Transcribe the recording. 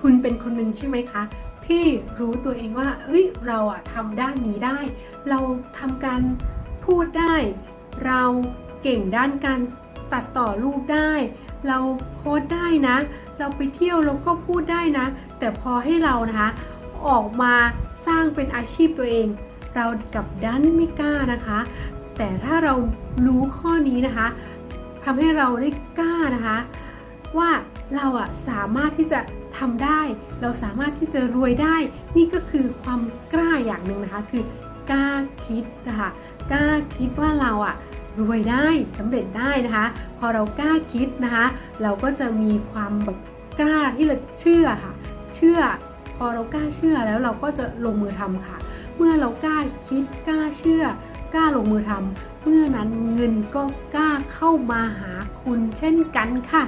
คุณเป็นคนหนึ่งใช่ไหมคะ ที่รู้ตัวเองว่า เอ้ยเราอะทำด้านนี้ได้ เราทำการพูดได้ เราเก่งด้านการตัดต่อรูปได้ เราโพสต์ได้นะ เราไปเที่ยวเราก็พูดได้นะ แต่พอให้เรานะคะ ออกมาสร้างเป็นอาชีพตัวเอง เรากับดันไม่กล้านะคะ แต่ถ้าเรารู้ข้อนี้นะคะทำให้เราได้กล้านะคะ ว่าเราอะสามารถที่จะทำได้ เราสามารถที่จะรวยได้ นี่ก็คือความกล้าอย่างหนึ่งนะคะ คือกล้าคิดนะคะกล้าคิดว่าเราอะรวยได้สำเร็จได้นะคะ พอเรากล้าคิดนะคะ เราก็จะมีความแบบกล้าที่จะเชื่อค่ะ เชื่อ พอเรากล้าเชื่อแล้วเราก็จะลงมือทำค่ะ เมื่อเรากล้าคิดกล้าเชื่อกล้าลงมือทำเมื่อนั้นเงินก็กล้าเข้ามาหาคุณเช่นกันค่ะ